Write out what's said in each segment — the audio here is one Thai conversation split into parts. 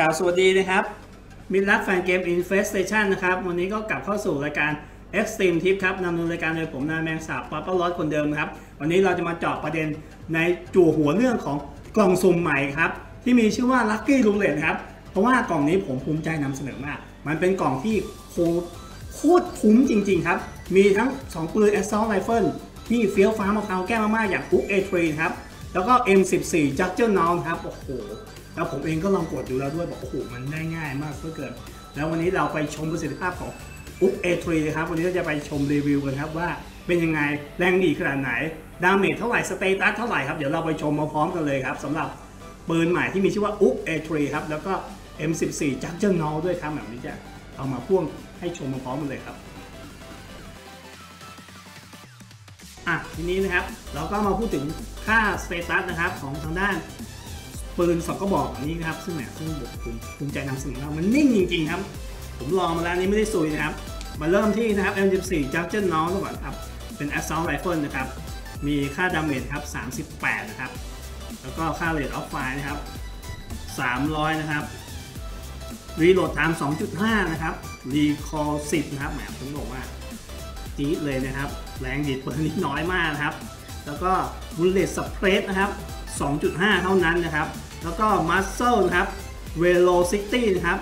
กล่าวสวัสดีนะครับมิตรรักแฟนเกม Infestation นะครับ วันนี้ก็กลับเข้าสู่รายการ Extreme Tip ครับนำดำเนินรายการโดยผมนายแมงสาบป๊อปเปอร์ลอสคนเดิมครับ วันนี้เราจะมาเจาะประเด็นในจั่วหัวเรื่องของกล่องสุ่มใหม่ครับ ที่มีชื่อว่า Lucky Roulette ครับ เพราะว่ากล่องนี้ผมภูมิใจนำเสนอมาก มันเป็นกล่องที่โคโคตรคุ้มจริง ๆ ครับ มีทั้ง2ปืน Assault Rifle ที่เฟี้ยวฟ้ามะพร้าวแก้มากๆอย่าง Book A3 ครับแล้วก็ M14 j u d g e r n o u n ครับโอ้โห แล้วผมเองก็ลองกดดูแล้วด้วยบอกโอ้โหมันได้ง่ายมากเหลือเกินแล้ววันนี้เราไปชมประสิทธิภาพของ Book A3 นะครับ วันนี้เราจะไปชมรีวิวกันครับว่าเป็นยังไงแรงดีขนาดไหน ดาเมจเท่าไหร่ สเตตัสเท่าไหร่ครับ เดี๋ยวเราไปชมมาพร้อมกันเลยครับสำหรับปืนใหม่ที่มีชื่อว่า Book A3 ครับ แล้วก็ M14 j u d g e r n o u n ด้วยครับแบบนี้จะเอามาพ่วงให้ชมมาพร้อมกันเลยครับอะทีนี้นะครับเราก็มาพูดถึงค่าสเตตัสนะครับของทางด้าน ปืนสองกระบอกนี้นะครับ ซึ่งแหมซึ่งผมภูมิใจนำเสนอว่ามันนิ่งจริงๆครับ ผมลองมาแล้วนนี้ไม่ได้ซุยนะครับ มาเริ่มที่นะครับ M14 Junction n o ก่อนครับ เป็น Assault Rifle นะครับ มีค่าดาเมจครับ 38 นะครับ แล้วก็ค่า Rate of Fire นะครับ 300 นะครับ Reload Time 2.5 นะครับ Recall 10 นะครับ แหมผมบอกว่าจี๊ดเลยนะครับ แรงดีดปืนนิดน้อยมากนะครับ แล้วก็ bullet suppress นะครับ 2.5 เท่านั้นนะครับ แล้วก็ muscle นะครับ velocity นะครับ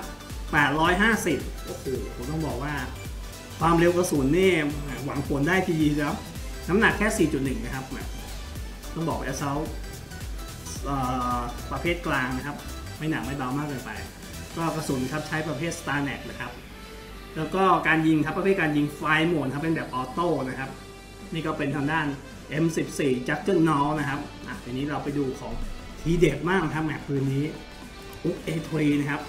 850 โอ้โห ผมต้องบอกว่า ความเร็วกระสุนนี่หวังผลได้ทีเดียวครับน้ำหนักแค่ 4.1 นะครับ ต้องบอกว่า assault เอ่อประเภทกลางนะครับ ไม่หนักไม่เบามากเกินไป ก็กระสุนครับใช้ประเภท star n a c นะครับ แล้วก็การยิงครับประเภทการยิงไฟโหมดครับเป็นแบบออโต้นะครับ นี่ก็เป็นทางด้าน M14 j u g g e r n o u นะครับอะทีนี้เราไปดูของทีเด็ดมากนะครับแมปปืนนี้อุก A3 นะครับ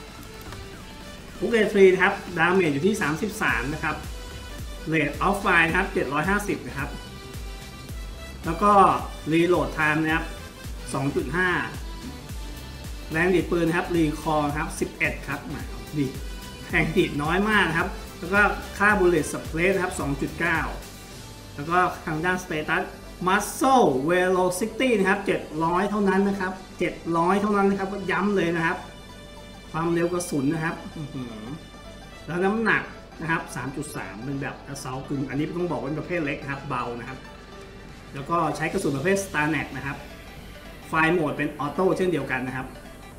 อุก A3 นะครับ ดาเมจอยู่ที่ 33 นะครับ Rate of Fire นะครับ 750 นะครับ แล้วก็ Reload Time นะครับ 2.5 แรงดีดปืนครับ Recall ครับ 11 ครับแหมดีแรงดีดน้อยมากนะครับ แล้วก็ค่า bullet suppress นะครับ 2.9 แล้วก็ทางด้าน status muscle velocity นะครับ 700 เท่านั้นนะครับ 700 เท่านั้นนะครับ ย้ำเลยนะครับ ความเร็วกระสุนนะครับ แล้วน้ำหนักนะครับ 3.3 เป็นแบบ assault กึ่งอันนี้ต้องบอกว่าเป็นประเภทเล็กครับ เบานะครับ แล้วก็ใช้กระสุนประเภท star n a c นะครับ ไฟโหมดเป็นออโต้เช่นเดียวกันนะครับ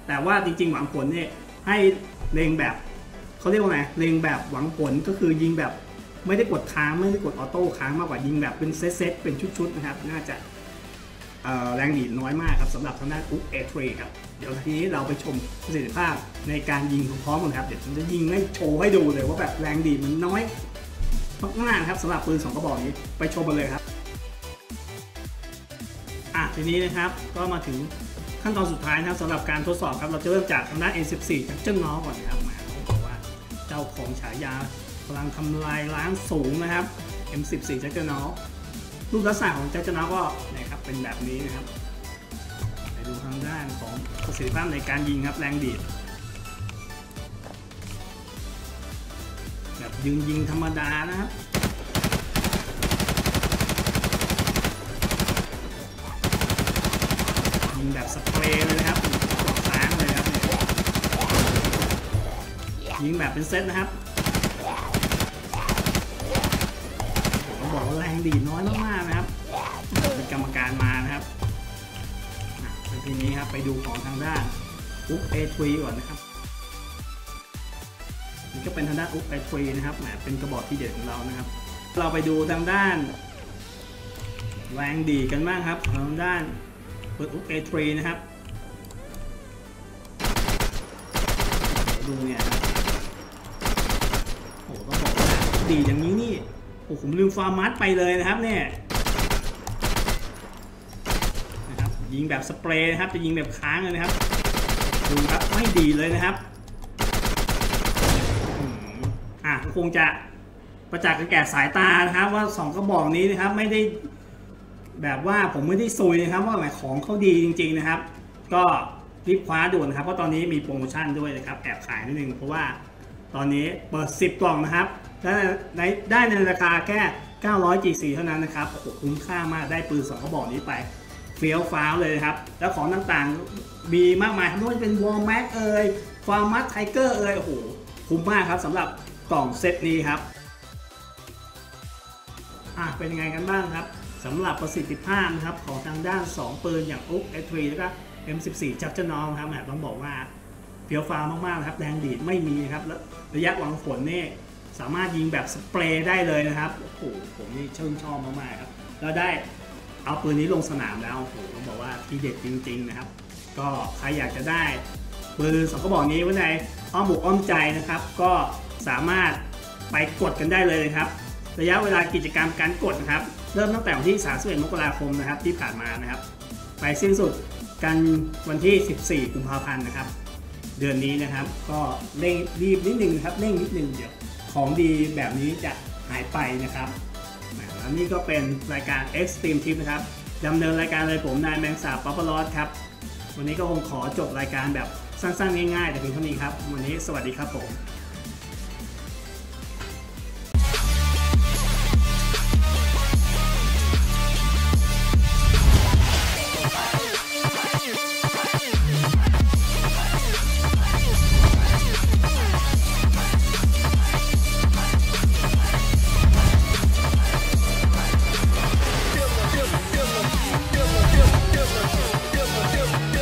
แต่ว่าจริงๆ หวังผลเนี่ยให้เล็งแบบเขาเรียกว่าไงเล็งแบบหวังผลก็คือยิงแบบ ไม่ได้กดค้างไม่ได้กดออโต้ค้างมากกว่ายิงแบบเป็นเซตๆเป็นชุดๆนะครับ น่าจะแรงดีดน้อยมากครับสำหรับทางด้านอุ๊กเอทรครับ เดี๋ยวทีนี้เราไปชมประสิทธิภาพในการยิงพร้อมกันครับ เดี๋ยวผมจะยิงให้โชว์ให้ดูเลยว่าแบบแรงดีดมันน้อยมากๆครับสำหรับปืนสองกระบอกนี้ไปชมกันเลยครับอะทีนี้นะครับก็มาถึงขั้นตอนสุดท้ายนะครับสำหรับการทดสอบครับเราจะเริ่มจากทางด้าน N14 จากเจ้าน้องก่อนนะครับมาต้องบอกว่าเจ้าของฉายา พลังทำลายล้างสูงนะครับ M14 แจ็คเกอร์นอรูปลักษณะของแจ็คเกอร์นอก็นะครับเป็นแบบนี้นะครับไปดูทางด้านของประสิทธิภาพในการยิงครับแรงดีดแบบยิงยิงธรรมดานะครับยิงแบบสเปรย์เลยนะครับกดค้างเลยครับยิงแบบเป็นเซตนะครับผมบอกว่า แรงดีน้อยมากๆนะครับเป็นกรรมการมานะครับทีนี้ครับไปดูของทางด้านอุ๊กเอทรีก่อนนะครับนี่ก็เป็นทางด้านอุ๊กเอทรีนะครับแหมเป็นกระบอกที่เด็ดของเรานะครับ เราไปดูทางด้าน แรงดีกันบ้างครับทางด้านเปิดอุ๊ก A3 นะครับดูเนี่ยโอ้โหต้องบอกว่าดีอย่างนี้นี่ อ้ผมลืมฟาร์มัสไปเลยนะครับเนี่ยนะครับยิงแบบสเปรย์นะครับจะยิงแบบค้างเลยนะครับดูครับไม่ดีเลยนะครับอะคงจะประจักษ์กับแก่สายตานะครับ ว่าสองกระบอกนี้นะครับไม่ได้แบบว่าผมไม่ได้ซุยนะครับ ว่าหมายของเขาดีจริง ๆนะครับ ก็รีบคว้าด่วนนะครับเพราะตอนนี้มีโปรโมชั่นด้วยนะครับแอบขายนิดนึงเพราะว่าตอนนี้เปิด 10 กล่องนะครับ ได้ในได้ในราคาแค่ 900 GC เท่านั้นนะครับโอ้โหคุ้มค่ามากได้ปืนสองกระบอกนี้ไปเฟี้ยวฟ้าวเลยครับ แล้วของต่างๆมีมากมายไม่ว่าจะเป็นวอลแม็กเอ่ยฟาร์มัสไทเกอร์เอ่ยโอ้โหคุ้มมากครับสำหรับกล่องเซตนี้ครับอะเป็นยังไงกันบ้างครับสำหรับประสิทธิภาพนะครับของทางด้าน 2 ปืนอย่างอุ๊ก S3 แล้วก็ M14 จับจะนองครับแหมต้องบอกว่าเพียวฟ้าวมากๆนะครับแรงดีดไม่มีครับแล้วระยะหวังผลนี่ สามารถยิงแบบสเปรย์ได้เลยนะครับโอ้โหผมนี่ชื่นชอบมากๆครับแล้วได้เอาปืนนี้ลงสนามแล้วโอ้โหต้องบอกว่าทีเด็ดจริง ๆ นะครับ ก็ใครอยากจะได้ปืนสองกระบอกนี้ไว้ในอ้อมอกอ้อมใจนะครับ ก็สามารถไปกดกันได้เลยนะครับ ระยะเวลากิจกรรมการกดนะครับ เริ่มตั้งแต่วันที่ 31 มกราคมนะครับที่ผ่านมานะครับ ไปสิ้นสุดกันวันที่ 14 กุมภาพันธ์นะครับ เดือนนี้นะครับ ก็เร่งรีบนิดนึงนะครับเร่งนิดนึงเดี๋ยว ของดีแบบนี้จะหายไปนะครับแล้วนี่ก็เป็นรายการ Extreme Tip นะครับดำเนินรายการเลยผมนายแมงสาบป๊อปปลอสครับ วันนี้ก็คงขอจบรายการแบบสั้นๆ ง่ายๆ แต่เพียงเท่านี้ครับ วันนี้สวัสดีครับผม